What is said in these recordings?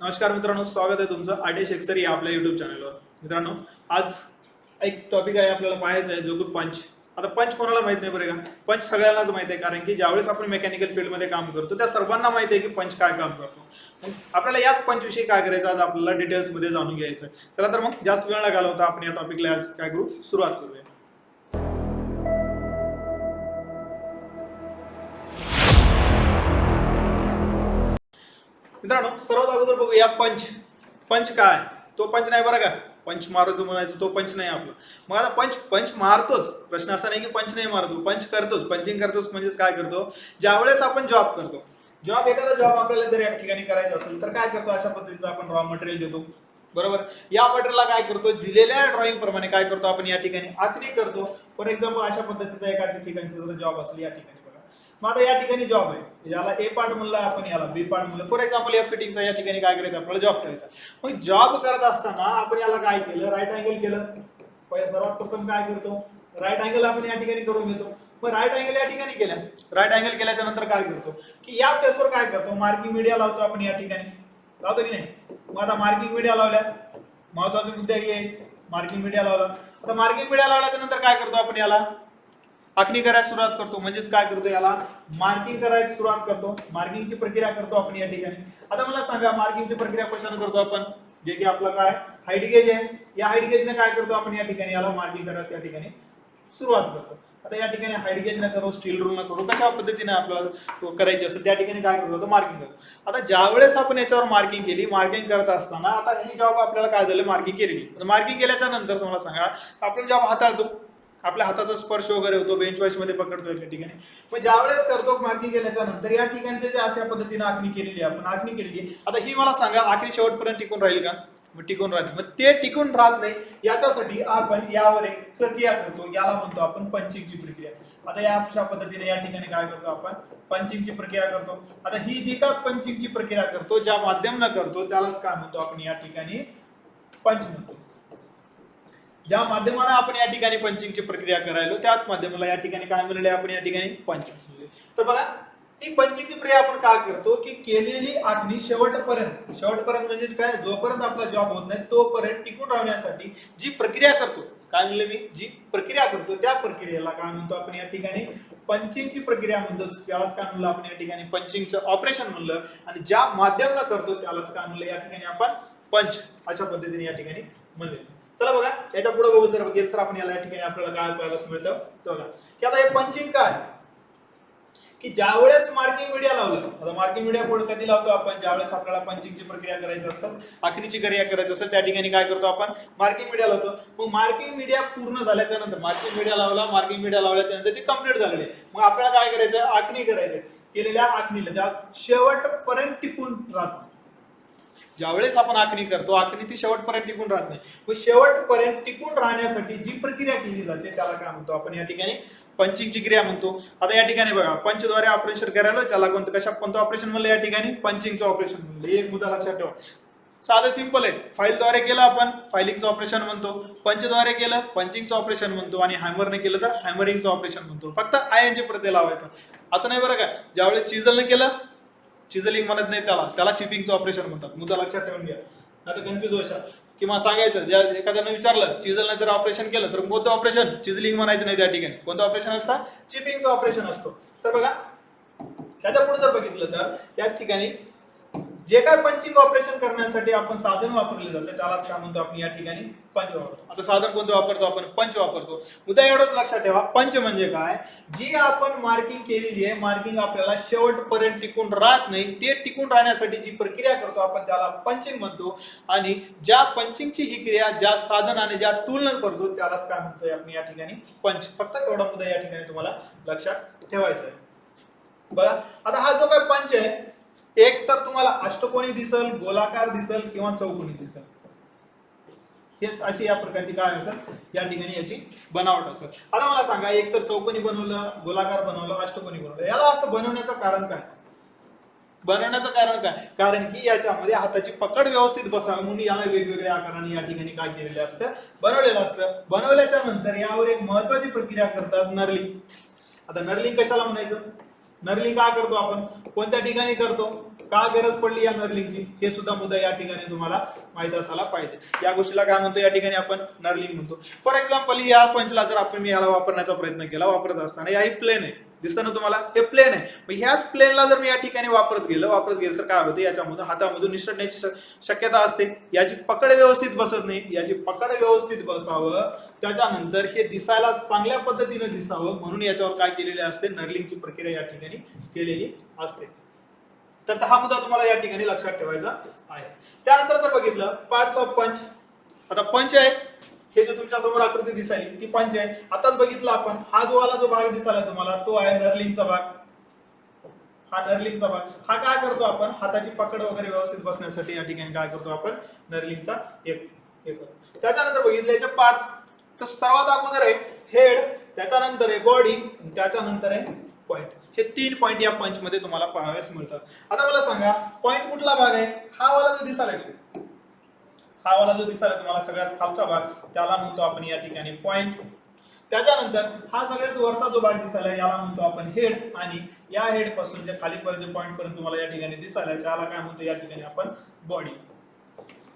नमस्कार मित्रांनो स्वागत आहे तुमचं आडेश एक्सरी या आपल्या युट्यूब चॅनलवर मित्रांनो आज एक टॉपिक आहे आपल्याला पाहायचा आहे जो की पंच आता पंच कोणाला माहीत नाही बरं का? पंच सगळ्यांनाच माहीत आहे कारण की ज्यावेळेस आपण मेकॅनिकल फील्डमध्ये काम करतो त्या सर्वांना माहिती आहे की पंच काय काम करतो. मग आपल्याला याच पंचविषयी काय करायचं आज आपल्याला डिटेल्समध्ये जाणून घ्यायचं आहे. चला तर मग जास्त वेळ न घालवता आपण या टॉपिकला आज काय करू? सुरुवात करूया. मित्रांनो सर्वात अगोदर बघूया पंच. पंच काय? तो पंच नाही बरं का? पंच मारतो म्हणायचं तो पंच नाही आपला. मग आता पंच पंच मारतोच. प्रश्न असा नाही की पंच नाही मारतो पंच करतोच. पंचिंग करतोच म्हणजेच काय करतो? ज्यावेळेस आपण जॉब करतो. जॉब एखादा जॉब आपल्याला जर या ठिकाणी करायचा असेल तर काय करतो? अशा पद्धतीचं आपण रॉ मटेरियल देतो. बरोबर? या मटेरियलला काय करतो? दिलेल्या ड्रॉइंग प्रमाणे काय करतो आपण या ठिकाणी? आखणी करतो. फॉर एक्झाम्पल अशा पद्धतीचा एखाद्या ठिकाणचा जर जॉब असेल या ठिकाणी. मग आता या ठिकाणी जॉब आहे. याला ए पार्ट म्हणलं आपण याला बी पार्ट म्हणलं. फॉर एक्झाम्पल या फिटिंगचा या ठिकाणी काय करायचं? आपल्याला जॉब करायचा मग जॉब करत असताना आपण याला काय केलं? राईट अँगल केलं. सर्वात प्रथम काय करतो? राईट अँगल आपण या ठिकाणी करून घेतो. मग राईट अँगल या ठिकाणी केल्या. राईट अँगल केल्याच्यानंतर काय करतो? की या फेसवर काय करतो? मार्किंग मीडिया लावतो आपण या ठिकाणी. लावतो की नाही? मग आता मार्किंग मीडिया लावल्या. महत्त्वाचा मुद्दा हे मार्किंग मीडिया लावला. आता मार्किंग मीडिया लावल्याच्या नंतर काय करतो आपण याला? आखणी करायला सुरुवात करतो. म्हणजेच काय करतो याला? मार्किंग करायला सुरुवात करतो. मार्किंगची प्रक्रिया करतो आपण या ठिकाणी. आता मला सांगा मार्किंगची प्रक्रिया कशाने करतो आपण? जे की आपलं काय? हाईट गेज आहे. या हाईट गेजने काय करतो आपण या ठिकाणी? याला मार्किंग करायचं या ठिकाणी सुरुवात करतो. आता या ठिकाणी हाईट गेज न करू स्टील रूल न करू कशा पद्धतीने आपल्याला करायची असतं त्या ठिकाणी काय करतो मार्किंग करतो. आता ज्या वेळेस आपण याच्यावर मार्किंग केली मार्किंग करत असताना आता ही जॉब आपल्याला काय झालं? मार्किंग केलेली. मार्किंग केल्याच्यानंतर मला सांगा आपण जॉब हाताळतो. आपल्या हाताचा स्पर्श वगैरे होतो बेंच वॉइसमध्ये पकडतो एका ठिकाणी. मग ज्यावेळेस करतो मार्किंग केल्याच्यानंतर या ठिकाणचे जे अशा पद्धतीने आखणी केलेली आहे आपण आखणी केलेली आहे. आता ही मला सांगा आखणी शेवटपर्यंत टिकून राहील का? मग टिकून राहते मग ते टिकून राहत नाही याच्यासाठी आपण यावर एक प्रक्रिया करतो. याला म्हणतो आपण पंचिंगची प्रक्रिया. आता या अशा पद्धतीने या ठिकाणी काय करतो आपण? पंचिंगची प्रक्रिया करतो. आता ही जी का पंचिंगची प्रक्रिया करतो ज्या माध्यम न करतो त्यालाच काय म्हणतो आपण? या ठिकाणी पंच म्हणतो. ज्या माध्यमाने आपण या ठिकाणी पंचिंगची प्रक्रिया करायलो त्याच माध्यमाला या ठिकाणी काय मिळाले आपण या ठिकाणी? पंच तर बघा ही पंचिंगची प्रक्रिया आपण काय करतो? की केलेली आखणी शेवटपर्यंत शेवटपर्यंत म्हणजेच काय? जोपर्यंत आपला जॉब होत नाही तोपर्यंत टिकून राहण्यासाठी जी प्रक्रिया करतो काय म्हणलं मी? जी प्रक्रिया करतो त्या प्रक्रियेला काय म्हणतो आपण या ठिकाणी? पंचिंगची प्रक्रिया म्हणतो त्यालाच काय म्हणलं आपण या ठिकाणी? पंचिंगचं ऑपरेशन म्हणलं. आणि ज्या माध्यमाला करतो त्यालाच काय म्हणलं या ठिकाणी आपण? पंच. अशा पद्धतीने या ठिकाणी म्हणले. चला बघा याच्यापुढे बघू जर बघितलं तर आपण याला या ठिकाणी आपल्याला काय पाहायला मिळतं. तर बघा. की आता हे पंचिंग काय? की ज्यावेळेस मार्किंग मीडिया लावलं आता मार्किंग मीडिया कोण कधी लावतो आपण? ज्यावेळेस आपल्याला पंचिंगची प्रक्रिया करायची असतं आखणीची क्रिया करायची असेल त्या ठिकाणी काय करतो आपण? मार्किंग मीडिया लावतो. मग मार्किंग मीडिया पूर्ण झाल्याच्यानंतर मार्किंग मीडिया लावला मार्किंग मीडिया लावल्याच्या नंतर ती कंप्लीट झालेली. मग आपल्याला काय करायचं? आखणी करायचं. केलेल्या आखणीला ज्या शेवटपर्यंत टिकून राहतो. ज्यावेळेस आपण आखणी करतो आखणी ती शेवटपर्यंत टिकून राहत नाही. मग शेवटपर्यंत टिकून राहण्यासाठी जी प्रक्रिया केली जाते त्याला काय म्हणतो आपण? या ठिकाणी पंचिंगची क्रिया म्हणतो. आता या ठिकाणी बघा पंचद्वारे ऑपरेशन करायला त्याला कोणतं कशा कोणतं ऑपरेशन म्हणलं या ठिकाणी? पंचिंगचं ऑपरेशन म्हणलं. एक मुद्दा लक्षात ठेवा. साधं सिंपल आहे. फाईलद्वारे केलं आपण फायलिंगचं ऑपरेशन म्हणतो. पंचद्वारे केलं पंचिंगचं ऑपरेशन म्हणतो. आणि हॅमरने केलं तर हॅमरिंगचं ऑपरेशन म्हणतो. फक्त आय एन जी प्रत्यय लावायचं. असं नाही बरं का? ज्यावेळेस चिझलने केलं चिझलिंग म्हणत नाही त्याला. त्याला चिपिंगचं ऑपरेशन म्हणतात. मुद्दा लक्षात ठेवून घ्या. आता कन्फ्युज व्हायचा किंवा सांगायचं ज्या एखाद्यानं विचारलं चिझलने जर ऑपरेशन केलं तर कोणतं ऑपरेशन चिझलिंग म्हणायचं नाही त्या ठिकाणी. कोणतं ऑपरेशन असतं? चिपिंगचं ऑपरेशन असतो. तर बघा त्याच्या पुढे जर बघितलं तर या ठिकाणी जे काय पंचिंग ऑपरेशन करण्यासाठी आपण साधन वापरले जाते त्यालाच काय म्हणतो आपण या ठिकाणी पंच वापरतो. आता साधन कोणतं वापरतो आपण? पंच वापरतो. मुद्दा एवढंच लक्षात ठेवा पंच म्हणजे काय? जी आपण मार्किंग केलेली आहे मार्किंग आपल्याला शेवटपर्यंत टिकून राहत नाही ते टिकून राहण्यासाठी जी प्रक्रिया करतो आपण त्याला पंचिंग म्हणतो. आणि ज्या पंचिंगची ही क्रिया ज्या साधन आणि ज्या टूलनं करतो त्यालाच काय म्हणतोय आपण या ठिकाणी पंच. फक्त एवढा मुद्दा या ठिकाणी तुम्हाला लक्षात ठेवायचा आहे. बघा आता हा जो काय पंच आहे एक तर तुम्हाला अष्टकोनी दिसल गोलाकार दिसल किंवा चौकोनी दिसल. हेच अशी या प्रकारची काय असेल या ठिकाणी याची बनावट असेल. आता मला सांगा एक तर चौकोनी बनवलं गोलाकार बनवलं अष्टकोनी बनवलं याला असं बनवण्याचं कारण काय? बनवण्याचं कारण काय? कारण की याच्यामध्ये हाताची पकड व्यवस्थित बसावी म्हणून याला वेगवेगळ्या आकाराने या ठिकाणी काय केलेलं असतं? बनवलेलं असतं. बनवल्याच्या नंतर यावर एक महत्वाची प्रक्रिया करतात नर्लिंग. आता नर्लिंग कशाला म्हणायचं? नर्लिंग काय करतो आपण? कोणत्या ठिकाणी करतो? का गरज पडली या नर्लिंगची? हे सुद्धा मुद्दा या ठिकाणी तुम्हाला माहीत असायला पाहिजे. या गोष्टीला काय म्हणतो? या ठिकाणी आपण नर्लिंग म्हणतो. फॉर एक्झाम्पल या पंचला जर आपण मी याला वापरण्याचा प्रयत्न केला वापरत असताना या ही प्लेन आहे. दिसतं ना तुम्हाला? हे प्लेन आहे. मग ह्याच प्लेनला जर मी या ठिकाणी वापरत गेलो वापरत गेलं तर काय होतं? याच्यामधून हातामधून निसटण्याची शक्यता असते. याची पकड व्यवस्थित बसत नाही. याची पकड व्यवस्थित बसावं. त्याच्यानंतर हे दिसायला चांगल्या पद्धतीने दिसावं. म्हणून याच्यावर काय केलेले असते? नर्लिंगची प्रक्रिया या ठिकाणी केलेली असते. तर हा मुद्दा तुम्हाला या ठिकाणी लक्षात ठेवायचा आहे. त्यानंतर जर बघितलं पार्ट्स ऑफ पंच आता पंच आहे. हे जो तुमच्यासमोर आकृती दिसायली ती पंच आहे. आताच बघितलं आपण. हा जो वाला जो भाग दिसायला तुम्हाला तो आहे नर्लिंगचा भाग. हा नर्लिंगचा भाग. हा काय करतो आपण? हाताची पकड वगैरे व्यवस्थित बसण्यासाठी या ठिकाणी काय करतो आपण? नर्लिंगचा एक हे करतो त्याच्यानंतर बघितलं याचे पार्ट्स तर सर्वात अगोदर आहे हेड त्याच्यानंतर आहे बॉडी त्याच्यानंतर आहे पॉइंट हे तीन पॉईंट या पंच मध्ये तुम्हाला पाहाव्यास मिळतात. आता मला सांगा पॉईंट कुठला भाग आहे? हा वाला जो दिसायला हा वाला जो दिसायला तुम्हाला सगळ्यात खालचा भाग त्याला म्हणतो आपण या ठिकाणी पॉईंट त्याच्यानंतर हा सगळ्यात वरचा जो भाग दिसायला याला म्हणतो आपण हेड आणि या हेडपासून जे खालीपर्यंत पॉईंट पर्यंत तुम्हाला या ठिकाणी दिसायला त्याला काय म्हणतो? या ठिकाणी आपण बॉडी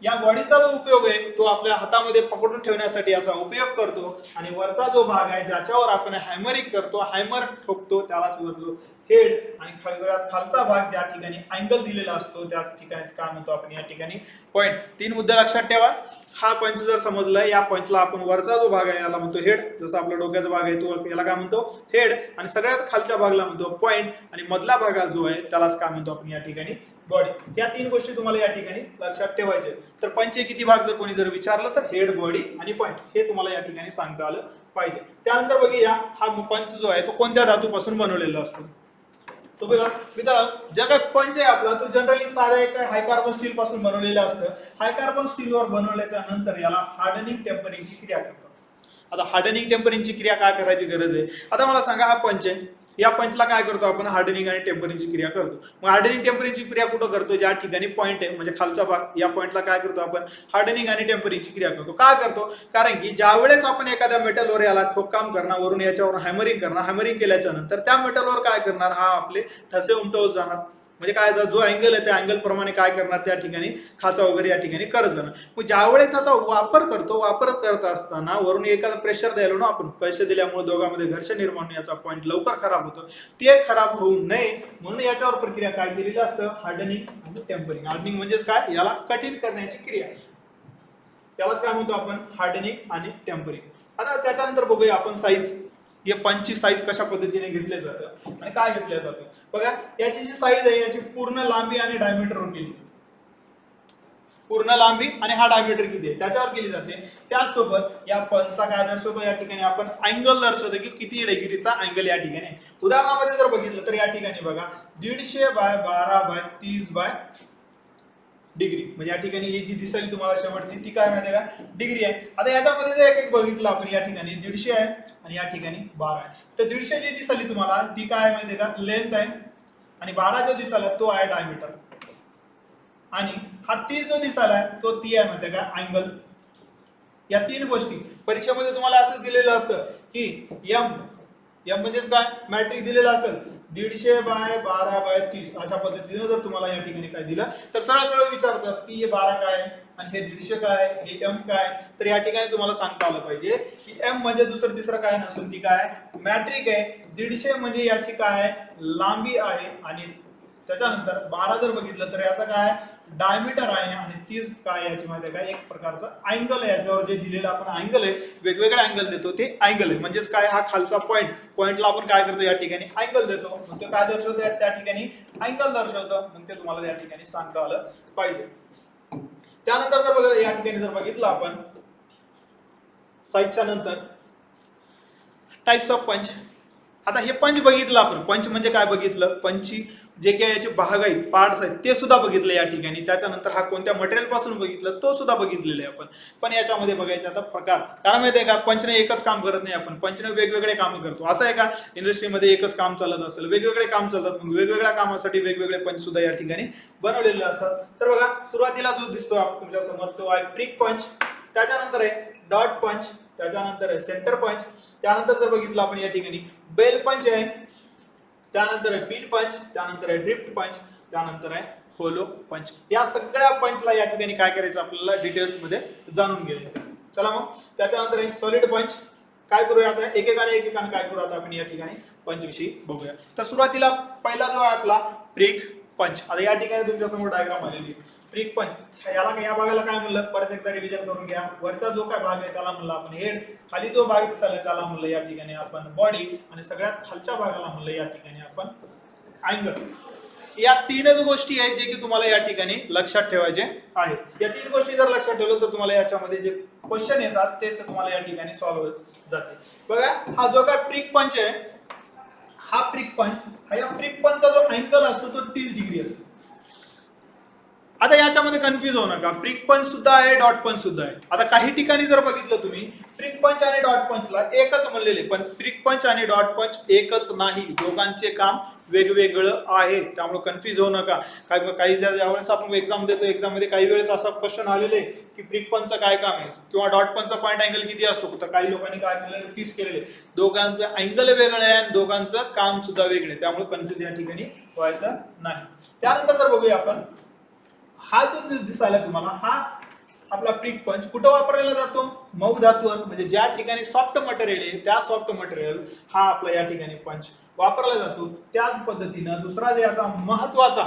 या बॉडीचा जो उपयोग आहे तो आपल्या हातामध्ये पकडून ठेवण्यासाठी याचा उपयोग करतो. आणि वरचा जो भाग आहे ज्याच्यावर आपण हॅमरिंग करतो हॅमर ठोकतो त्यालाच वरलो हेड. आणि खळगळ्यात खालचा भाग ज्या ठिकाणी अँगल दिलेला असतो त्या ठिकाणी काय म्हणतो आपण या ठिकाणी पॉईंट तीन मुद्दे लक्षात ठेवा. हा पंच जर समजला या पंचला आपण वरचा जो भाग आहे याला म्हणतो हेड. जसं आपला डोक्याचा भाग आहे तो याला काय म्हणतो? हेड. आणि सगळ्यात खालच्या भागला म्हणतो पॉईंट आणि मधला भाग जो आहे त्यालाच काय म्हणतो आपण या ठिकाणी बॉडी या तीन गोष्टी तुम्हाला या ठिकाणी लक्षात ठेवायचे तर पंचे किती भाग जर कोणी जर विचारलं तर हेड बॉडी आणि पॉइंट हे तुम्हाला या ठिकाणी सांगता आलं पाहिजे. त्यानंतर बघूया हा पंच जो आहे तो कोणत्या धातूपासून बनवलेला असतो. तो बघा मित्र ज्या काय पंच आहे आपला तो जनरली साध्या एक हाय कार्बन स्टील पासून बनवलेला असतं. हाय कार्बन स्टीलवर बनवल्याच्या नंतर याला हार्डनिंग टेम्परिंगची क्रिया करतात. आता हार्डनिंग टेम्परिंगची क्रिया काय करायची गरज आहे? आता मला सांगा हा पंच आहे. या पंचला काय करतो आपण? हार्डनिंग आणि टेम्परिंगची क्रिया करतो. मग हार्डनिंग टेम्परिंगची क्रिया कुठं करतो? ज्या ठिकाणी पॉईंट आहे म्हणजे खालचा भाग या पॉईंटला काय करतो आपण? हार्डनिंग आणि टेम्परिंगची क्रिया करतो. का करतो? कारण की ज्या वेळेस आपण एखाद्या मेटलवर याला ठोककाम करणार वरून याच्यावर हॅमरिंग करणार हॅमरिंग केल्याच्यानंतर त्या मेटलवर काय करणार? हा आपले ठसे उमटवत जाणार. म्हणजे काय जो अँगल आहे त्या अँगल प्रमाणे काय करणार त्या ठिकाणी? खाचा वगैरे या ठिकाणी करत जाणार. मग ज्यावेळेस त्याचा वापर करतो वापर करत असताना वरून एखादा प्रेशर द्यायला ना आपण. पैसे दिल्यामुळे दोघांमध्ये घर्षण निर्माण होण्याचा याचा पॉईंट लवकर खराब होतो. ते खराब होऊ नये म्हणून याच्यावर प्रक्रिया काय केलेली असतं? हार्डनिंग आणि टेम्परिंग हार्डनिंग म्हणजेच काय? याला कठीण करण्याची क्रिया. त्यालाच काय म्हणतो आपण? हार्डनिंग आणि टेम्परिंग आता त्याच्यानंतर बघूया आपण साईज या पंची साईज कशा पद्धतीने घेतले जातं आणि काय घेतलं जातं? बघा याची जी साईज आहे याची पूर्ण लांबी आणि डायमीटर केली पूर्ण लांबी आणि हा डायमीटर किती आहे? त्याच्यावर केली जाते. त्यासोबत या पंचा काय दर्शवतो या ठिकाणी आपण अँगल दर्शवतो की किती डिग्रीचा अँगल या ठिकाणी उदाहरणामध्ये जर बघितलं तर या ठिकाणी बघा दीडशे बाय बारा बाय तीस बाय डिग्री. म्हणजे या ठिकाणी ही जी दिसेल तुम्हाला शेवटची ती काय माहिती आहे का? डिग्री आहे. आता याच्यामध्ये जर एक एक बघितलं आपण या ठिकाणी दीडशे आहे आणि या ठिकाणी बारा आहे. तर दीडशे जी दिसली तुम्हाला ती काय माहिती आहे का? लेंथ आहे. आणि बारा जो दिसाला तो आहे डायमीटर आणि हा तीस जो दिसाला तो ती आहे माहिती आहे का? अँगल या तीन गोष्टी. परीक्षेमध्ये तुम्हाला असं दिलेलं असतं की यम यम म्हणजेच काय? मॅट्रिक दिलेलं असेल. दीडशे बाय बारा बाय तीस अशा पद्धतीने जर तुम्हाला या ठिकाणी काय दिलं तर सरळ सरळ विचारतात की हे बारा काय आणि हे दीडशे काय आहे, हे एम काय तर या ठिकाणी तुम्हाला सांगता आलं पाहिजे की एम म्हणजे दुसरं तिसरं काय नसून ती काय मॅट्रिक आहे. दीडशे म्हणजे याची काय लांबी आहे. आणि त्याच्यानंतर बारा जर बघितलं तर याचा काय डायमीटर आहे आणि तीस काय याची माहिती आहे काय एक प्रकारचा अँगल आहे. याच्यावर जे दिलेलं आपण अँगल आहे वेगवेगळे अँगल देतो. ते अँगल आहे. म्हणजेच काय? हा खालचा पॉईंट पॉईंटला आपण काय करतो? या ठिकाणी अँगल देतो. मग ते काय दर्शवतो? त्या ठिकाणी अँगल दर्शवतं. मग ते तुम्हाला या ठिकाणी सांगता आलं पाहिजे. त्यानंतर जर बघा या ठिकाणी जर बघितलं आपण साईजच्या नंतर टाइप्स ऑफ पंच आता हे पंच बघितलं आपण. पंच म्हणजे काय बघितलं? पंची जे काही याचे भाग आहेत पार्ट्स आहेत ते सुद्धा बघितले या ठिकाणी. त्याच्यानंतर हा कोणत्या मटेरियलपासून बघितलं तो सुद्धा बघितलेला आहे आपण. पण याच्यामध्ये बघायचे आता प्रकार. कारण माहिती आहे का पंचने एकच काम करत नाही आपण. पंचने वेगवेगळे काम करतो. असं आहे का? इंडस्ट्रीमध्ये एकच काम चालत असेल वेगवेगळे काम चालतात मग वेगवेगळ्या कामासाठी वेगवेगळे पंच सुद्धा या ठिकाणी बनवलेले असतात. तर बघा सुरुवातीला जो दिसतो तुमच्यासमोर तो आहे प्रिक पंच त्याच्यानंतर आहे डॉट पंच त्याच्यानंतर आहे सेंटर पंच त्यानंतर जर बघितलं आपण या ठिकाणी बेल पंच आहे. त्यानंतर आहे पिन पंच त्यानंतर आहे ड्रिफ्ट पंच त्यानंतर आहे होलो पंच या सगळ्या पंचला या ठिकाणी काय करायचं आपल्याला डिटेल्समध्ये जाणून घ्यायचं चला मग त्याच्यानंतर आहे सॉलिड पंच काय करूया आता? एकेकाने एकेकाने काय करू आता आपण या ठिकाणी? पंचविषयी बघूया. तर सुरुवातीला पहिला जो आहे आपला प्रिक पंच आता या ठिकाणी तुमच्यासमोर डायग्राम आलेली आहे. प्रिक पंच याला या भागाला काय म्हणलं? परत एकदा रिव्हिजन करून घ्या. वरचा जो काय भाग आहे त्याला म्हणलं आपण हेड खाली जो भाग दिसायला त्याला म्हणलं या ठिकाणी आपण बॉडी आणि सगळ्यात खालच्या भागाला म्हणलं या ठिकाणी आपण अँगल या तीनच गोष्टी आहेत जे की तुम्हाला या ठिकाणी लक्षात ठेवायचे आहेत. या तीन गोष्टी जर लक्षात ठेवलं तर तुम्हाला याच्यामध्ये जे क्वेश्चन येतात ते तुम्हाला या ठिकाणी सॉल्व्ह होत जाते बघा हा जो काय प्रिक पंच आहे हा प्रिक पंच हा या प्रिक पंचचा जो अँगल असतो तो तीस डिग्री असतो. आता याच्यामध्ये कन्फ्युज होऊ नका. प्रिक पंच सुद्धा आहे डॉट पंच सुद्धा आहे. आता काही ठिकाणी जर बघितलं तुम्ही प्रिक पंच आणि डॉट पंचला एकच म्हणलेले पण प्रिक पंच आणि डॉट पंच एकच नाही. दोघांचे काम वेगवेगळं आहे. त्यामुळे कन्फ्युज होऊ नका. काही काही ज्यावेळेस आपण एक्झाम देतो एक्झाममध्ये काही वेळेस असा क्वेश्चन आलेले की प्रिक पंचचं काय काम आहे? किंवा डॉट पंचचा पॉईंट अँगल किती असतो? तर काही लोकांनी काय केलेलं तीस केलेले. दोघांचं अँगल वेगळं आहे आणि दोघांचं काम सुद्धा वेगळं आहे. त्यामुळे कन्फ्युज या ठिकाणी व्हायचं नाही. त्यानंतर जर बघूया आपण हा जो दिसायला तुम्हाला हा आपला प्रिक पंच कुठं वापरला जातो? मऊ धातूवर म्हणजे ज्या ठिकाणी सॉफ्ट मटेरियल आहे त्या सॉफ्ट मटेरियल हा आपला या ठिकाणी पंच वापरला जातो. त्याच पद्धतीनं दुसरा जे याचा महत्त्वाचा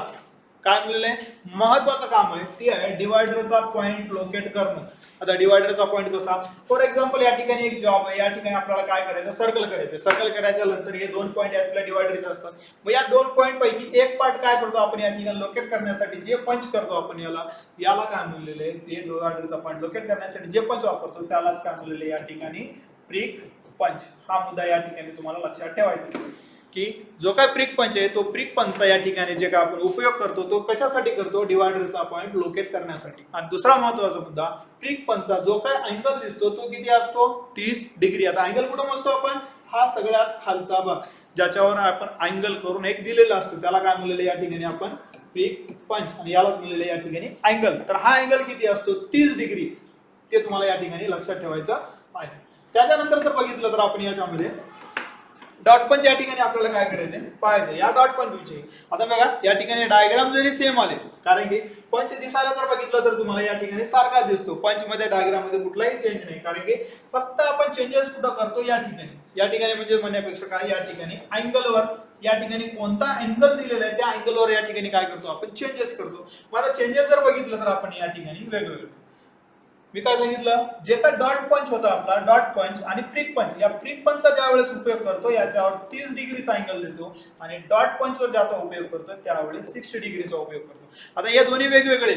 काय म्हणलेलं आहे महत्वाचं काम आहे ते आहे डिवायडरचा पॉइंट लोकेट करणं. आता डिवायडरचा पॉईंट कसा? फॉर एक्झाम्पल या ठिकाणी एक जॉब आहे या ठिकाणी आपल्याला काय करायचं? सर्कल करायचं. सर्कल करायच्या नंतर हे दोन पॉईंट आपल्या डिवायडरचे असतात. मग या दोन पॉईंट पैकी एक पार्ट काय करतो आपण या ठिकाणी? लोकेट करण्यासाठी जे पंच करतो आपण याला याला काय म्हणलेलं आहे? ते डिवायडरचा पॉईंट लोकेट करण्यासाठी जे पंच वापरतो त्यालाच काय म्हणलेलं आहे? या ठिकाणी प्रिक पंच हा मुद्दा या ठिकाणी तुम्हाला लक्षात ठेवायचा आहे. की जो काय प्रिक पंच आहे तो प्रिक पंचचा या ठिकाणी जे काय आपण उपयोग करतो तो कशासाठी करतो? डिवायडरचा पॉईंट लोकेट करण्यासाठी. आणि दुसरा महत्त्वाचा मुद्दा प्रिक पंचचा जो काय अँगल दिसतो तो किती असतो? तीस डिग्री. आता अँगल कुठं मोजतो आपण? हा सगळ्यात खालचा भाग. ज्याच्यावर आपण अँगल करून एक दिलेला असतो त्याला काय म्हणलेलं या ठिकाणी आपण? प्रिक पंच. आणि यालाच म्हणलेलं या ठिकाणी अँगल तर हा अँगल किती असतो? तीस डिग्री. ते तुम्हाला या ठिकाणी लक्षात ठेवायचं आहे. त्याच्यानंतर जर बघितलं तर आपण याच्यामध्ये डॉट पंच या ठिकाणी आपल्याला काय करायचंय? पाहायचं या डॉट पंच विषयी आता बघा या ठिकाणी डायग्राम जरी सेम आले कारण की पंच दिसायला जर बघितलं तर तुम्हाला या ठिकाणी सारखा दिसतो. पंच मध्ये डायग्राममध्ये कुठलाही चेंज नाही कारण की फक्त आपण चेंजेस कुठं करतो या ठिकाणी. या ठिकाणी म्हणजे म्हणण्यापेक्षा काय? या ठिकाणी अँगलवर या ठिकाणी कोणता अँगल दिलेला आहे त्या अँगलवर या ठिकाणी काय करतो? आपण चेंजेस करतो. मग आता चेंजेस जर बघितलं तर आपण या ठिकाणी वेगवेगळे मी काय सांगितलं? जे काय डॉट पंच होता आपला डॉट पंच आणि प्रिक पंच या प्रिक पंचचा ज्या वेळेस उपयोग करतो याच्यावर तीस डिग्रीचा अँगल देतो आणि डॉट पंचवर ज्याचा उपयोग करतो त्यावेळेस सिक्स्टी डिग्रीचा उपयोग करतो. आता हे दोन्ही वेगवेगळे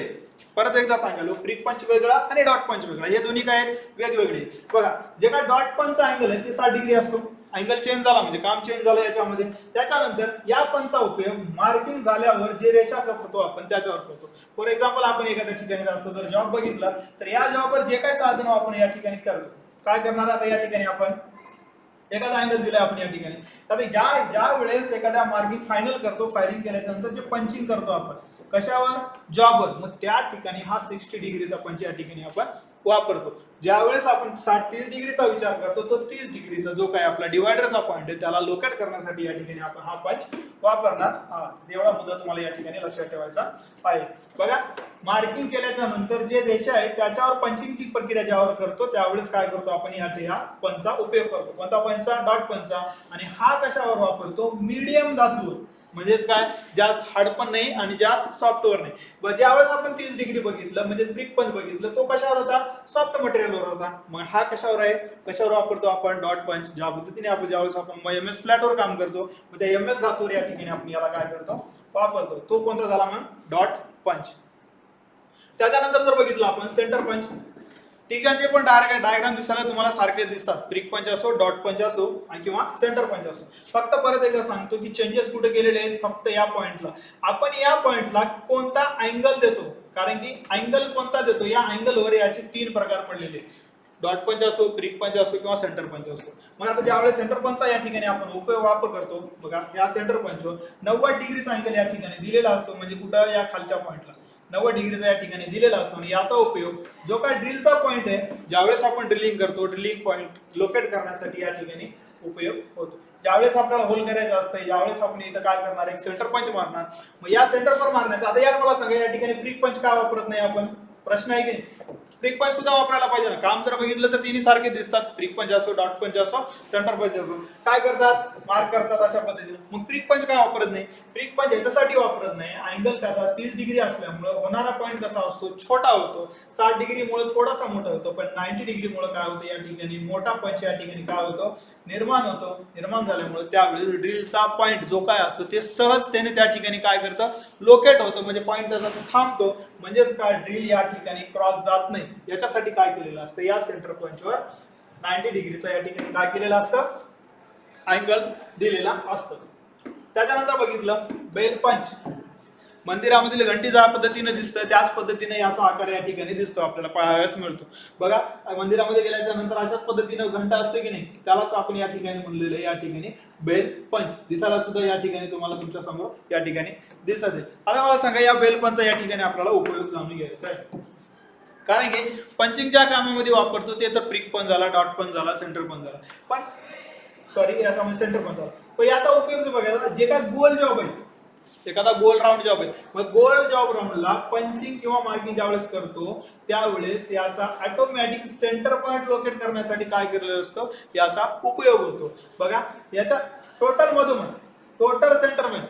परत एकदा सांगालो प्रिक पंच वेगळा आणि डॉट पंच वेगळा. हे दोन्ही काय आहेत? वेगवेगळे बघा जे काय डॉट पंचचा अँगल आहे ते साठ डिग्री असतो. अँगल चेंज झाला म्हणजे काम चेंज झालं याच्यामध्ये. त्याच्यानंतर या पंचा उपयोग मार्किंग झाल्यावर जे रेषा करतो आपण त्याच्यावर करतो. फॉर एक्झाम्पल आपण एखाद्या ठिकाणी असं जर जॉब बघितला तर या जॉबवर जे काय साधन आपण या ठिकाणी करतो. काय करणार आता या ठिकाणी आपण? एखादा अँगल दिलाय आपण या ठिकाणी. तर ज्या ज्या वेळेस एखाद्या मार्किंग फायनल करतो फायरिंग केल्याच्यानंतर जे पंचिंग करतो आपण कशावर? जॉबवर मग त्या ठिकाणी हा सिक्स्टी डिग्रीचा पंच या ठिकाणी आपण वापरतो. ज्यावेळेस आपण साठ तीस डिग्रीचा विचार करतो तो तीस डिग्रीचा जो काय आपला डिवायडरचा पॉईंट आहे त्याला लोकेट करण्यासाठी या ठिकाणी आपण हा पंच वापरणार हा एवढा मुद्दा तुम्हाला या ठिकाणी लक्षात ठेवायचा आहे. बघा मार्किंग केल्याच्यानंतर जे रेषा आहेत त्याच्यावर पंचिंगची प्रक्रिया ज्यावर करतो त्यावेळेस काय करतो आपण या या पंचा उपयोग करतो. कोणता पंचा? डॉट पंचा. आणि हा कशावर वापरतो? मीडियम धातूवर. म्हणजेच काय? जास्त हार्ड पण नाही आणि जास्त सॉफ्टवेअर नाही. ब ज्यावेळेस आपण तीस डिग्री बघितलं म्हणजे ब्रिक पंच बघितलं तो कशावर होता? सॉफ्ट मटेरियलवर होता. मग हा कशावर आहे? कशावर वापरतो आपण? डॉट पंच ज्या पद्धतीने आपण ज्यावेळेस आपण एम एस फ्लॅटवर काम करतो मग त्या एम एस धातूवर या ठिकाणी आपण याला काय करतो? वापरतो. तो कोणता झाला मग डॉट पंच त्याच्यानंतर जर बघितलं आपण सेंटर पंच तिघांचे पण डायरेक्ट डायग्राम दिसायला तुम्हाला सारखे दिसतात. प्रिक पंच असो डॉट पंच असो आणि किंवा सेंटर पंच असो. फक्त परत एकदा सांगतो की चेंजेस कुठे केलेले आहेत? फक्त या पॉइंटला आपण या पॉइंटला कोणता अँगल देतो? कारण की अँगल कोणता देतो? या अँगलवर याचे तीन प्रकार पडलेले आहेत. डॉट पंच असो प्रिक पंच असो किंवा सेंटर पंच असो. मग आता ज्यावेळेस सेंटर पंचा या ठिकाणी आपण उपयोग वापर करतो बघा या सेंटर पंचवर नव्वद डिग्रीचा अँगल या ठिकाणी दिलेला असतो म्हणजे कुठं? या खालच्या पॉइंटला नव्वद डिग्रीचा या ठिकाणी दिलेला असतो आणि याचा उपयोग जो काय ड्रिलचा पॉईंट आहे ज्यावेळेस आपण ड्रिलिंग करतो ड्रिलिंग पॉईंट लोकेट करण्यासाठी या ठिकाणी उपयोग होतो. ज्यावेळेस आपल्याला होल करायचं असतं यावेळेस आपण इथं काय करणार एक सेंटर पंच मारणार मग या सेंटर पर मारण्याचा आता यार मला सांगा या ठिकाणी प्रिक पंच का वापरत नाही आपण? प्रश्न आहे की नाही? प्रिक पंच सुद्धा वापरायला पाहिजे ना. काम जर बघितलं तर तिन्ही सारखे दिसतात. प्रिक पंच असो डॉट पंच असो सेंटर पंच असो. काय करतात? मार्क करतात अशा पद्धतीने. मग प्रिक पंच काय वापरत नाही? प्रिक पंच याच्यासाठी वापरत नाही. अँगल त्याचा तीस डिग्री असल्यामुळे होणारा पॉईंट कसा असतो? छोटा होतो. साठ डिग्रीमुळे थोडासा मोठा होतो. पण नाईन्टी डिग्रीमुळे काय होतं? या ठिकाणी मोठा पंच या ठिकाणी काय होतो? निर्माण होतो. निर्माण झाल्यामुळे त्यावेळेस ड्रिलचा पॉईंट जो काय असतो ते सहजतेने त्या ठिकाणी काय करतं? लोकेट होतं. म्हणजे पॉईंट त्याचा तो थांबतो. म्हणजेच काय? ड्रिल या ठिकाणी क्रॉस जात नाही. याच्यासाठी काय केलेलं असतं? या सेंटर पॉईंटवर नाईन्टी डिग्रीचा या ठिकाणी काय केलेलं असतं? अँगल दिलेला असतो. त्याच्यानंतर बघितलं बेल पंच मंदिरामधील घंटी ज्या पद्धतीने दिसतं त्याच पद्धतीने याचा आकार या ठिकाणी दिसतो आपल्याला पाहायला मिळतो. बघा मंदिरामध्ये गेल्याच्यानंतर अशाच पद्धतीने घंटा असते की नाही? त्यालाच आपण या ठिकाणी म्हणलेलं आहे या ठिकाणी बेल पंच दिसायला सुद्धा या ठिकाणी तुम्हाला तुमच्यासमोर या ठिकाणी दिसत आहे. आता मला सांगा या बेल या ठिकाणी आपल्याला उपयोग जाणून घ्यायचा आहे. कारण की पंचिंग ज्या कामामध्ये वापरतो ते तर प्रिक पण झाला डॉट पण झाला सेंटर पण झाला. पण सॉरी याचा म्हणजे सेंटर पण झाला. पण याचा उपयोग जो बघायला जे काय गोल जॉब आहे एखादा गोल राऊंड जॉब आहे. मग गोल जॉब राऊंडला पंचिंग किंवा मार्किंग ज्यावेळेस करतो त्यावेळेस याचा ऑटोमॅटिक सेंटर पॉईंट लोकेट करण्यासाठी काय केलेलं असतं याचा उपयोग होतो. बघा याच्या टोटल मधून टोटल सेंटरमेंट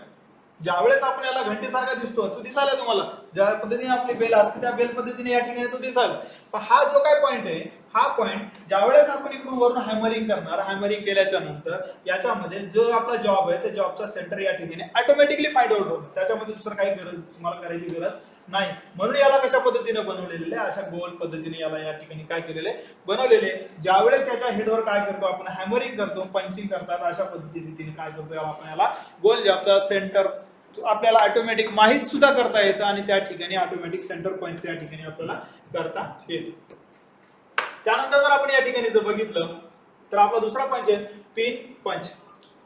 ज्यावेळेस आपण याला घंटेसारखा दिसतो तो दिसायला तुम्हाला. ज्या पद्धतीने आपली बेल असते त्या बेल पद्धतीने या ठिकाणी तो दिसायला. पण हा जो काय पॉईंट आहे हा पॉईंट ज्यावेळेस आपण इकडून वरून हॅमरिंग करणार हॅमरिंग केल्याच्यानंतर याच्यामध्ये जो आपला जॉब आहे त्या जॉबचा सेंटर या ठिकाणी ऑटोमॅटिकली फाइंड आउट होतो त्याच्यामध्ये दुसरं काही गरज तुम्हाला करायची गरज नाही. म्हणून याला कशा पद्धतीने बनवलेले आहे? अशा गोल पद्धतीने याला या ठिकाणी काय केलेले आहे? बनवलेले ज्यावेळेस याच्या हेडवर काय करतो आपण? हॅमरिंग करतो पंचिंग करतात अशा पद्धतीने काय करतो? याला आपण याला गोल जॉबचा सेंटर आपल्याला ऑटोमॅटिक माहीत सुद्धा करता येतं आणि त्या ठिकाणी ऑटोमॅटिक सेंटर पॉईंट त्या ठिकाणी आपल्याला करता येतो. त्यानंतर जर आपण या ठिकाणी जर बघितलं तर आपला दुसरा पंच आहे पिन पंच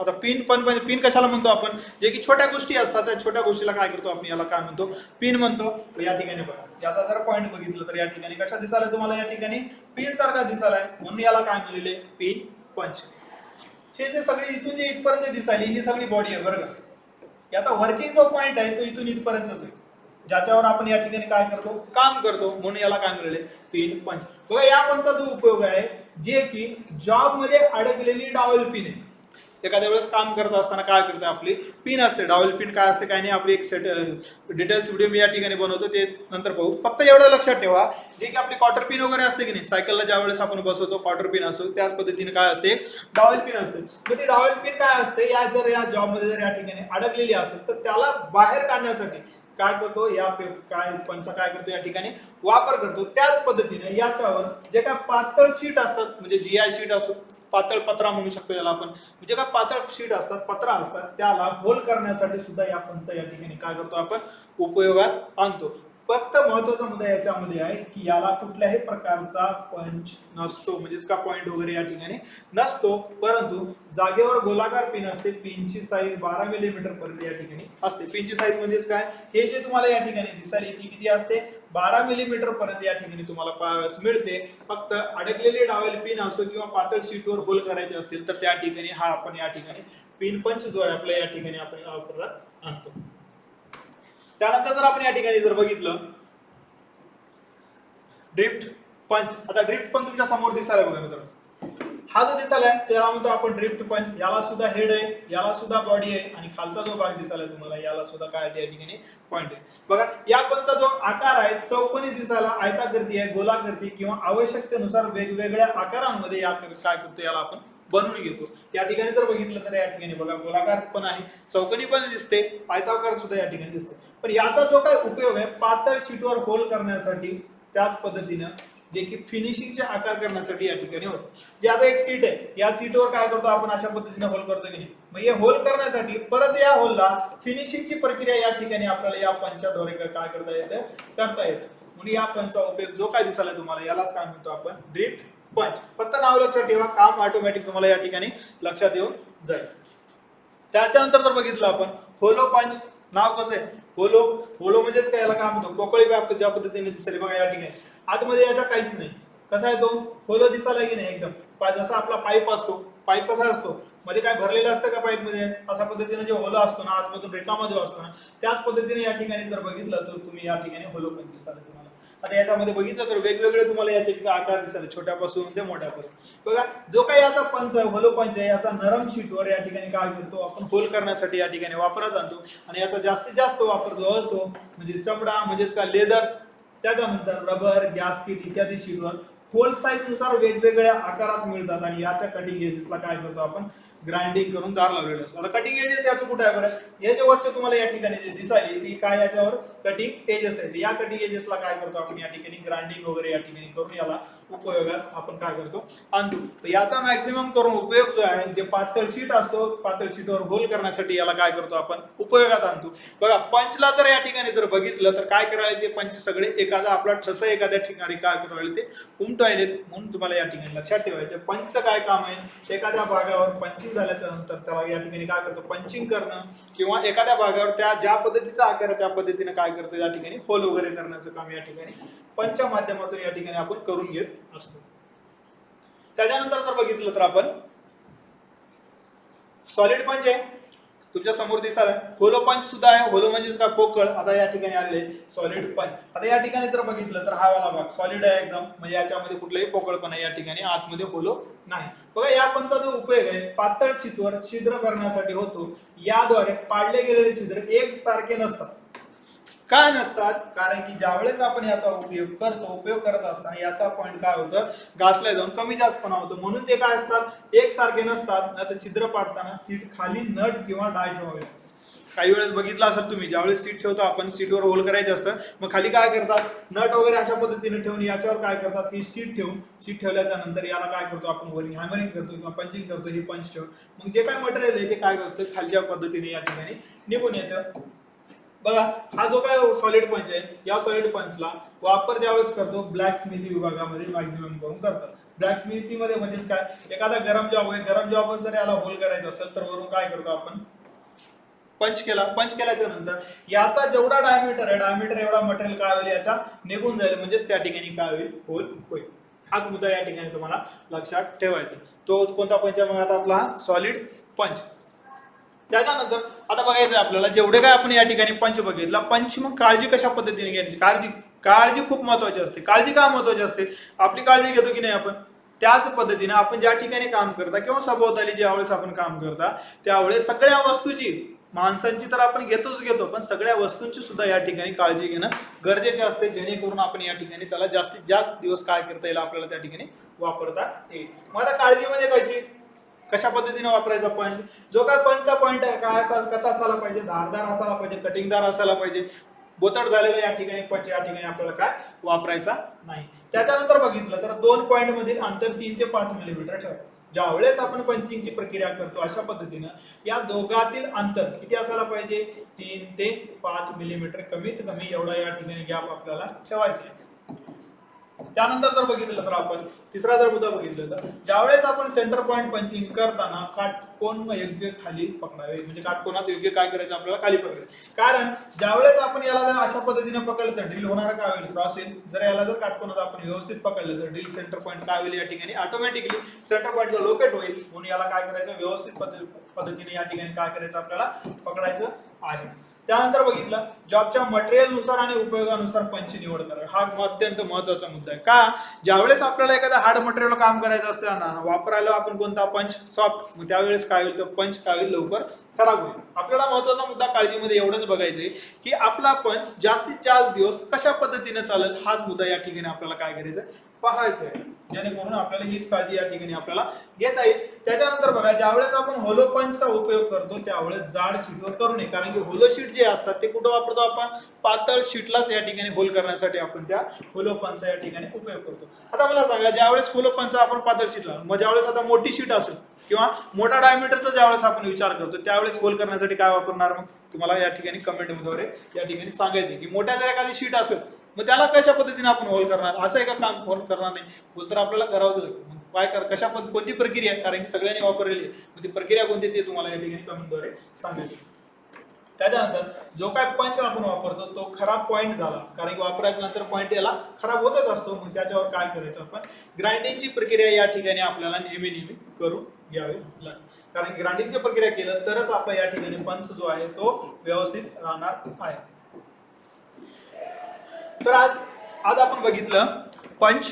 आता पिन पण म्हणजे पिन कशाला म्हणतो आपण? जे की छोट्या गोष्टी असतात त्या छोट्या गोष्टीला काय करतो आपण? याला काय म्हणतो? पिन म्हणतो. या ठिकाणी बघा. याचा जर पॉईंट बघितलं तर या ठिकाणी कशा दिसायला तुम्हाला या ठिकाणी? पिन सारखा दिसायला म्हणून याला काय म्हणलेले? पिन पंच हे जे सगळी इथून जे इथपर्यंत दिसायली ही सगळी बॉडी आहे बरं का? याचा वर्किंग जो पॉइंट आहे तो इथून इथपर्यंतच आहे. ज्याच्यावर आपण या ठिकाणी काय करतो? काम करतो. म्हणून याला काय मिळेल पिन पंच बघा या पंचा जो उपयोग आहे जे की जॉबमध्ये अडकलेली डावल पिन आहे. एखाद्या वेळेस काम करत असताना काय करते आपली? पिन असते. डॉवेल पिन काय असते काय नाही आपली एक सेट डिटेल्स व्हिडिओ मी या ठिकाणी बनवतो. ते नंतर पाहू. फक्त एवढं लक्षात ठेवा. जे की आपली क्वार्टर पिन वगैरे असते की नाही? सायकलला ज्या वेळेस आपण बसवतो क्वार्टर पिन असतो त्याच पद्धतीने काय असते? डॉवेल पिन असते. मग ती डॉवेल पिन काय असते? या जर या जॉबमध्ये जर या ठिकाणी अडकलेली असेल तर त्याला बाहेर काढण्यासाठी काय करतो? या काय पंचा काय करतो? या ठिकाणी वापर करतो. त्याच पद्धतीने याच्यावर जे काय पातळ शीट असतात म्हणजे जी आय शीट असो पातळ पत्रा म्हणू शकतो याला आपण. म्हणजे काय पातळ शीट असतात पत्रा असतात त्याला होल करण्यासाठी सुद्धा या पंच या ठिकाणी काय करतो आपण? उपयोगात आणतो. फक्त महत्त्वाचा मुद्दा याच्यामध्ये आहे की याला कुठल्याही प्रकारचा पंच नसतो. म्हणजेच का पॉइंट वगैरे या ठिकाणी नसतो. परंतु जागेवर गोलाकार पिन असते. पिनची साईज बारा मिलीमीटर पर्यंत या ठिकाणी असते. पिनची साईज म्हणजेच काय? हे जे तुम्हाला या ठिकाणी दिसायला ती किती असते? बारा मिलीमीटर पर्यंत या ठिकाणी तुम्हाला पाहावयास मिळते. फक्त अडकलेली डावेल पिन असो किंवा पातळ शीटवर होल करायचे असतील तर त्या ठिकाणी हा आपण या ठिकाणी पिन पंच जो आहे आपल्या या ठिकाणी आपण वापरात आणतो. त्यानंतर जर आपण या ठिकाणी जर बघितलं ड्रिफ्ट पंच आता ड्रिफ्ट पण तुमच्यासमोर दिसायला बघा मित्रांनो. हा जो दिसायला त्याला म्हणतो आपण ड्रिफ्ट पंच याला सुद्धा हेड आहे याला सुद्धा बॉडी आहे आणि खालचा जो भाग दिसायला तुम्हाला याला सुद्धा काय आहे या ठिकाणी? पॉइंट आहे. बघा या पंचा जो आकार आहे चौकोनी दिसायला आयताकृती आहे गोलाकृती किंवा आवश्यकतेनुसार वेगवेगळ्या आकारांमध्ये या काय करतो याला आपण बनवून घेतो. या ठिकाणी जर बघितलं तर या ठिकाणी बघा गोलाकार पण आहे. चौकनी पण दिसते. आयताकार सुद्धा या ठिकाणी दिसते. पण याचा जो काय उपयोग आहे पातळ शीटवर होल करण्यासाठी त्याच पद्धतीनं जे की फिनिशिंगचे आकार करण्यासाठी या ठिकाणी होतं. जे आता एक सीट आहे या सीटवर काय करतो आपण? अशा पद्धतीने होल करतो की नाही? मग हे होल करण्यासाठी परत या होलला फिनिशिंगची प्रक्रिया या ठिकाणी आपल्याला या पंचाद्वारे काय करता येतं? करता येतं. म्हणून या पंचा उपयोग जो काय दिसायला तुम्हाला यालाच काय म्हणतो आपण? ड्रिफ्ट पंच फक्त नाव लक्षात ठेवा काम ऑटोमॅटिक तुम्हाला या ठिकाणी लक्षात येऊन जाईल. त्याच्यानंतर जर बघितलं आपण होलो पंच नाव कसं आहे? होलो होलो म्हणजेच काय? याला काय म्हणतो? पोकळी व्याप ज्या पद्धतीने दिसते बघा या ठिकाणी. आतमध्ये याचा काहीच नाही. कसा आहे तो? होलो दिसायला की नाही एकदम? जसा आपला पाईप असतो पाईप कसा असतो? मध्ये काय भरलेलं असतं का पाईपमध्ये? अशा पद्धतीने जे होलो असतो ना आतमधून रेटामध्ये असतो ना त्याच पद्धतीने या ठिकाणी जर बघितलं तर तुम्ही या ठिकाणी होलो पण दिसतात तुम्हाला. आता याच्यामध्ये बघितलं तर वेगवेगळे तुम्हाला याचे आकार दिसतात छोट्यापासून ते मोठ्यापासून बघा जो काही याचा पंच आहे होलो पंच आहे याचा नरम शीटवर या ठिकाणी काय करतो आपण होल करण्यासाठी या ठिकाणी वापरत आणतो. आणि याचा जास्तीत जास्त वापर जो होतो म्हणजे चमडा म्हणजेच का लेदर त्याच्यानंतर रबर गॅसकिट इत्यादी शीटवर होल साईजनुसार वेगवेगळ्या आकारात मिळतात. आणि याच्या कटिंग एजेसला काय करतो आपण? ग्राइंडिंग करून दार लावलेलं असतो. आता कटिंग एजेस याचं कुठं आहे बरं? हे जे वरचे तुम्हाला या ठिकाणी जे दिसायली ती काय याच्यावर? कटिंग एजेस आहेत या कटिंग एजेसला काय करतो आपण? या ठिकाणी ग्राइंडिंग वगैरे या ठिकाणी करून याला उपयोगात आपण काय करतो? आणतो तर याचा मॅक्झिमम करून उपयोग जो आहे जे पातळ शीट असतो पातळ शीटवर होल करण्यासाठी याला काय करतो आपण? उपयोगात आणतो. बघा पंचला जर या ठिकाणी जर बघितलं तर काय करायला ते पंच? सगळे एखादा आपला ठस एखाद्या ठिकाणी काय करायला ते उमटवायले म्हणून तुम्हाला या ठिकाणी लक्षात ठेवायचे पंच काय काम आहे? एखाद्या भागावर पंचिंग झाल्याच्यानंतर त्याला या ठिकाणी काय करतो? पंचिंग करणं. किंवा एखाद्या भागावर त्या ज्या पद्धतीचा आकार आहे त्या पद्धतीने काय करतं? या ठिकाणी होल वगैरे करण्याचं काम या ठिकाणी पंच माध्यमातून या ठिकाणी आपण करून घेत असतो. त्याच्यानंतर जर बघितलं तर आपण सॉलिड पंच आहे. तुमच्यासमोर दिसत होलो पंच सुद्धा आहे. होलो म्हणजेच का पोकळ. आता या ठिकाणी आलेले सॉलिड पंच आता या ठिकाणी जर बघितलं तर हा वाला भाग सॉलिड आहे एकदम. म्हणजे याच्यामध्ये कुठलाही पोकळपणा या ठिकाणी आतमध्ये होलो नाही. बघा या पंचा जो उपयोग आहे पातळ छिद्र छिद्र करण्यासाठी होतो. याद्वारे पाडले गेलेले छिद्र एक सारखे नसतात. का नसतात? कारण की ज्यावेळेस आपण याचा उपयोग करतो उपयोग करत असताना याचा पॉईंट काय होतं? घासल्या जाऊन कमी जास्तपणा होतो. म्हणून ते काय असतात? एक सारखे नसतात. नाही तर छिद्र पाडताना सीट खाली नट किंवा डाय ठेवावे. काही वेळेस बघितलं असेल तुम्ही ज्यावेळेस सीट ठेवतो आपण सीटवर होल करायचं असतं मग खाली काय करतात? नट वगैरे अशा पद्धतीने ठेवून याच्यावर काय करतात? ही सीट ठेवून सीट ठेवल्याच्या नंतर याला काय करतो आपण? वरिंग हॅमरिंग करतो किंवा पंचिंग करतो ही पंच ठेवून. मग जे काय मटेरियल आहे ते काय करतो खालच्या पद्धतीने या ठिकाणी निघून येतं. बघा हा जो काय सॉलिड पंच आहे या सॉलिड पंचला वापर ज्यावेळेस करतो ब्लॅक स्मिथी विभागामध्ये मॅक्झिमम करून करतात. ब्लॅक स्मिथी मध्ये म्हणजेच काय? एखादा गरम जॉब आहे गरम जॉब जर याला होल करायचं असेल तर वरून काय करतो आपण? पंच केला. पंच केल्याच्यानंतर याचा जेवढा डायमीटर आहे डायमीटर एवढा मटेरियल काय होईल? याचा निघून जाईल. म्हणजेच त्या ठिकाणी काय होईल? होल होईल. हाच मुद्दा या ठिकाणी तुम्हाला लक्षात ठेवायचा तो कोणता पंच आहे? मग आता आपला सॉलिड पंच त्याच्यानंतर आता बघायचं आपल्याला जेवढे काय आपण या ठिकाणी पंच बघितला पंच मग काळजी कशा पद्धतीने घ्यायची? काळजी काळजी खूप महत्वाची असते. काळजी का महत्वाची असते? आपली काळजी घेतो की नाही आपण? त्याच पद्धतीने आपण ज्या ठिकाणी काम करता किंवा सभोवताली ज्यावेळेस आपण काम करता त्यावेळेस सगळ्या वस्तूची माणसांची तर आपण घेतोच घेतो पण सगळ्या वस्तूंची सुद्धा या ठिकाणी काळजी घेणं गरजेचे असते. जेणेकरून आपण या ठिकाणी त्याला जास्तीत जास्त दिवस काय करता येईल आपल्याला त्या ठिकाणी वापरता येईल. मग आता काळजी म्हणजे कशी? कशा पद्धतीने वापरायचा पंच जो काय पंचचा पॉईंट आहे काय असा कसा असायला पाहिजे? धारदार असायला पाहिजे कटिंगदार असायला पाहिजे? बोतड झालेला या ठिकाणी पंच या ठिकाणी आपल्याला काय वापरायचा नाही. त्याच्यानंतर बघितलं तर दोन पॉईंट मधील अंतर तीन ते पाच मिलीमीटर ठेवा. ज्यावेळेस आपण पंचिंगची प्रक्रिया करतो अशा पद्धतीनं या दोघातील अंतर किती असायला पाहिजे? तीन ते पाच मिलीमीटर कमीत कमी एवढा या ठिकाणी गॅप आपल्याला ठेवायचा आहे. त्यानंतर जर बघितलं तर आपण तिसरा जर मुद्दा बघितलं तर ज्यावेळेस आपण सेंटर पॉईंट पंचिंग करताना काटकोन योग्य खाली पकडावे म्हणजे काटकोनात योग्य काय करायचं आपल्याला खाली पकडायचं कारण ज्यावेळेस आपण याला जर अशा पद्धतीने पकडलं तर ड्रिल होणार काय होईल क्रॉस येईल जर याला जर काटकोनात आपण व्यवस्थित पकडलं तर ड्रिल सेंटर पॉईंट काय होईल या ठिकाणी? ऑटोमॅटिकली सेंटर पॉईंटला लोकेट होईल. म्हणून याला काय करायचं? व्यवस्थित पद्धतीने या ठिकाणी काय करायचं आपल्याला पकडायचं आहे. त्यानंतर बघितलं जॉबच्या मटेरियलनुसार आणि उपयोगानुसार पंच निवड करा. हा अत्यंत महत्त्वाचा मुद्दा आहे. का? ज्यावेळेस आपल्याला एखादा हार्ड मटेरियल काम करायचं असतं ना वापरायला आपण कोणता पंच सॉफ्ट मग त्यावेळेस काय होईल? तर पंच काय होईल? लवकर खराब होईल. आपल्याला महत्त्वाचा मुद्दा काळजीमध्ये एवढंच बघायचंय की आपला पंच जास्तीत जास्त दिवस कशा पद्धतीने चालेल? हाच मुद्दा या ठिकाणी आपल्याला काय करायचं पाहायचं आहे जेणेकरून आपल्याला हीच काळजी या ठिकाणी आपल्याला घेता येईल. त्याच्यानंतर बघा ज्यावेळेस आपण होलो पंचचा उपयोग करतो त्यावेळेस जाड शीटवर करू नये. कारण की होलो शीट जे असतात ते कुठं वापरतो आपण? पातळ शीटलाच या ठिकाणी होल करण्यासाठी आपण त्या होलो या ठिकाणी उपयोग करतो. आता मला सांगा ज्यावेळेस होलो आपण पातळ शीटला मग ज्यावेळेस आता मोठी शीट असेल किंवा मोठा डायमीटरचा ज्यावेळेस आपण विचार करतो त्यावेळेस होल करण्यासाठी काय वापरणार मग? तुम्हाला या ठिकाणी कमेंटमध्ये या ठिकाणी सांगायचं की मोठ्या जर एखादी शीट असेल मग त्याला कशा पद्धतीने आपण होल करणार? असं एका काम होल करणार नाही. होल तर आपल्याला करावंच लागतं. मग काय कर कशा पद्ध कोणती प्रक्रिया? आहे कारण की सगळ्यांनी वापरलेली आहे. मग ती प्रक्रिया कोणती ते तुम्हाला या ठिकाणी कमेंटद्वारे सांगितली त्याच्यानंतर जो काय पंच आपण वापरतो तो खराब पॉईंट झाला. कारण की वापरायच्या नंतर पॉईंट याला खराब होतच असतो. मग त्याच्यावर काय करायचं आपण? ग्राइंडिंगची प्रक्रिया या ठिकाणी आपल्याला नेहमी नेहमी करून घ्यावी लागते. कारण ग्राइंडिंगची प्रक्रिया केलं तरच आपला या ठिकाणी पंच जो आहे तो व्यवस्थित राहणार आहे. तर आज आज आपण बघितलं पंच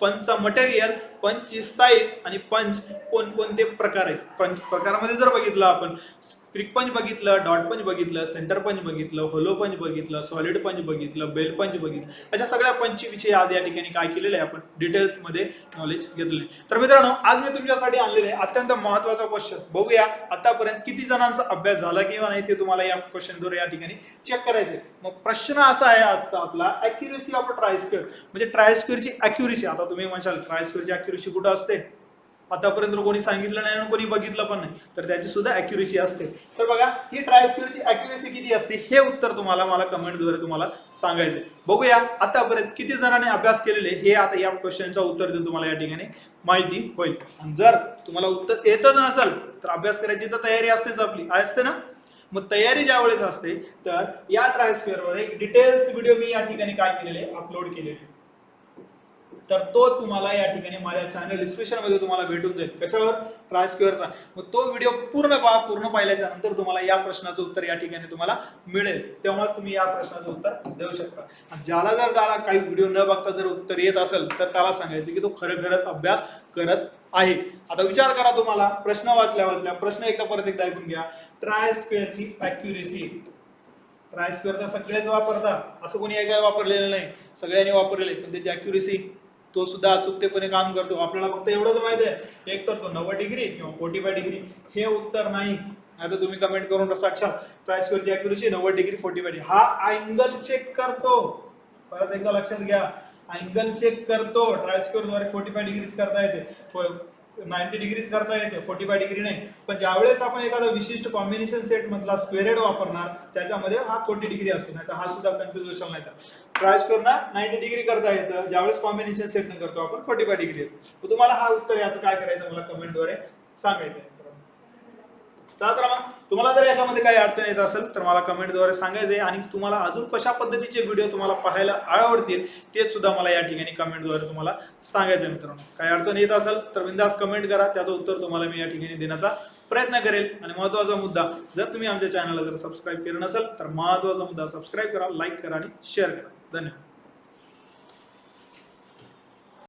पंचचा मटेरियल पंचची साईज आणि पंच कोणकोणते प्रकार आहेत? पंच प्रकारामध्ये जर बघितलं आपण स्प्रिक पंच बघितलं डॉट पंच बघितलं सेंटर पंच बघितलं होलो पंच बघितलं सॉलिड पंच बघितलं बेल पंच बघितलं अशा सगळ्या पंचविषयी आज या ठिकाणी काय केलेलं आहे आपण डिटेल्समध्ये नॉलेज घेतले तर मित्रांनो आज मी तुमच्यासाठी आणलेले आहे अत्यंत महत्त्वाचा क्वेश्चन बघूया आतापर्यंत किती जणांचा अभ्यास झाला किंवा नाही ते तुम्हाला या क्वेश्चनद्वारे या ठिकाणी चेक करायचे मग प्रश्न असा आहे आजचा आपला अॅक्युरेसी ऑफ ट्रायस्क्युअर म्हणजे ट्रायस्क्युअरची अॅक्युरेसी आता तुम्ही म्हणशाल ट्रायस्क्वेअरची अॅक्युरेसी कुठं असते? आतापर्यंत कोणी सांगितलं नाही आणि कोणी बघितलं पण नाही. तर त्याची सुद्धा अॅक्युरेसी असते. तर बघा ही ट्रायस्क्युअरची अॅक्युरेसी किती असते? हे उत्तर तुम्हाला मला कमेंटद्वारे तुम्हाला सांगायचं बघूया आतापर्यंत किती जणांनी अभ्यास केलेले हे आता या क्वेश्चनचं उत्तर देऊन तुम्हाला या ठिकाणी. माहिती होईल. आणि जर तुम्हाला उत्तर येतच नसेल तर अभ्यास करायची तर तयारी असतेच आपली. असते ना? मग तयारी ज्या वेळेस असते तर या ट्रायस्क्युअरवर एक डिटेल्स व्हिडिओ मी या ठिकाणी काय केलेले अपलोड केलेले तर तो तुम्हाला या ठिकाणी माझ्या चॅनल डिस्क्रिप्शनमध्ये तुम्हाला भेटून जाईल. कशावर? ट्रायस्क्युअरचा मग तो व्हिडिओ पूर्ण पहा पूर्ण पाहिल्याच्या नंतर तुम्हाला या प्रश्नाचं उत्तर या ठिकाणी तुम्हाला मिळेल. तेव्हाच तुम्ही या प्रश्नाचं उत्तर देऊ शकता. आणि ज्याला जर त्याला काही व्हिडिओ न बघता जर उत्तर येत असेल तर त्याला सांगायचं की तो खरंखरच अभ्यास करत आहे. आता विचार करा तुम्हाला प्रश्न वाचल्या वाचल्या प्रश्न एकदा परत एकदा ऐकून घ्या. ट्रायस्क्वेअरची अॅक्युरेसी ट्रायस्क्वेअर तर सगळेच वापरतात. असं कोणी काय वापरलेलं नाही. सगळ्यांनी वापरलेले पण त्याची अॅक्युरेसी तो सुद्धा अचूकतेपणे काम करतो. आपल्याला फक्त एवढंच माहिती आहे. एक तर तो नव्वद डिग्री किंवा फोर्टी फाय डिग्री हे उत्तर नाही. आता तुम्ही कमेंट करून साक्षात ट्रायस्कोरची अॅक्युरेसी नव्वद डिग्री फोर्टी फाय डिग्री हा अँगल चेक करतो. परत एकदा लक्षात घ्या. अँगल चेक करतो. ट्रायस्क्वेअरद्वारे फोर्टी फाय डिग्रीज करता येते. नाईन्टी डिग्रीज करता येते फोर्टी फाय डिग्री नाही. पण ज्यावेळेस आपण एखादा विशिष्ट कॉम्बिनेशन सेट मधला स्क्वेरेड वापरणार त्याच्यामध्ये हा फोर्टी डिग्री असतो. नाही तर हा सुद्धा कन्फ्युज नाही तर ट्रायस्क्वेअर करून नाईन्टी डिग्री करता येतं. ज्यावेळेस कॉम्बिनेशन सेट न करतो आपण फोर्टी फाय डिग्री येतो. मग तुम्हाला हा उत्तर याचं काय करायचं मला कमेंटद्वारे सांगायचं चला तर मग तुम्हाला जर याच्यामध्ये काही अडचण येत असेल तर मला कमेंटद्वारे सांगायचे आणि तुम्हाला अजून कशा पद्धतीचे व्हिडिओ तुम्हाला पाहायला आवडतील ते सुद्धा मला या ठिकाणी कमेंटद्वारे तुम्हाला सांगायचं आहे मित्रांनो. काही अडचण येत असेल तर बिंदास कमेंट करा. त्याचं उत्तर तुम्हाला मी या ठिकाणी देण्याचा प्रयत्न करेल. आणि महत्त्वाचा मुद्दा जर तुम्ही आमच्या चॅनलला जर सबस्क्राईब केलं नसेल तर महत्त्वाचा मुद्दा सबस्क्राईब करा लाईक करा आणि शेअर करा. धन्यवाद.